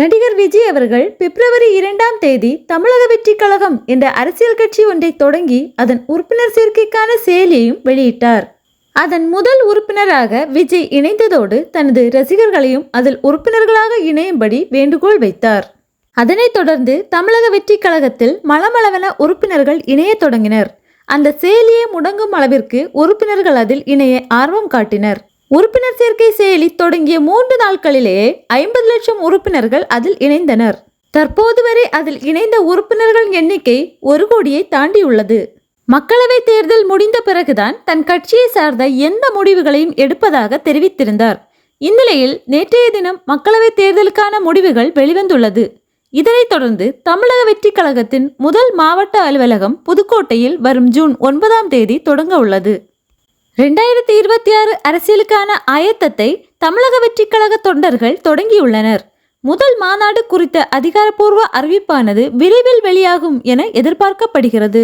நடிகர் விஜய் அவர்கள் பிப்ரவரி இரண்டாம் தேதி தமிழக வெற்றி கழகம் என்ற அரசியல் கட்சி ஒன்றை தொடங்கி அதன் உறுப்பினர் சேர்க்கைக்கான செயலியையும் வெளியிட்டார். அதன் முதல் உறுப்பினராக விஜய் இணைந்ததோடு தனது ரசிகர்களையும் அதில் உறுப்பினர்களாக இணையும்படி வேண்டுகோள் வைத்தார். அதனைத் தொடர்ந்து தமிழக வெற்றி கழகத்தில் மளமளவென உறுப்பினர்கள் இணையத் தொடங்கினர். அந்த செயலியை முடங்கும் அளவிற்கு உறுப்பினர்கள் அதில் இணைய ஆர்வம் காட்டினர். உறுப்பினர் சேர்க்கை செயலி தொடங்கிய மூன்று நாட்களிலேயே ஐம்பது லட்சம் உறுப்பினர்கள் அதில் இணைந்தனர். தற்போது வரை அதில் இணைந்த உறுப்பினர்கள் எண்ணிக்கை ஒரு கோடியை தாண்டியுள்ளது. மக்களவை தேர்தல் முடிந்த பிறகுதான் தன் கட்சியை சார்ந்த எந்த முடிவுகளையும் எடுப்பதாக தெரிவித்திருந்தார். இந்நிலையில் நேற்றைய தினம் மக்களவைத் தேர்தலுக்கான முடிவுகள் வெளிவந்துள்ளது. இதனைத் தொடர்ந்து தமிழக வெற்றி கழகத்தின் முதல் மாவட்ட அலுவலகம் புதுக்கோட்டையில் வரும் ஜூன் ஒன்பதாம் தேதி தொடங்க உள்ளது. ரெண்டாயிரத்தி இருபத்தி ஆறு அரசியலுக்கான ஆயத்தத்தை தமிழக வெற்றிக் கழக தொண்டர்கள் தொடங்கியுள்ளனர். முதல் மாநாடு குறித்த அதிகாரப்பூர்வ அறிவிப்பானது விரைவில் வெளியாகும் என எதிர்பார்க்கப்படுகிறது.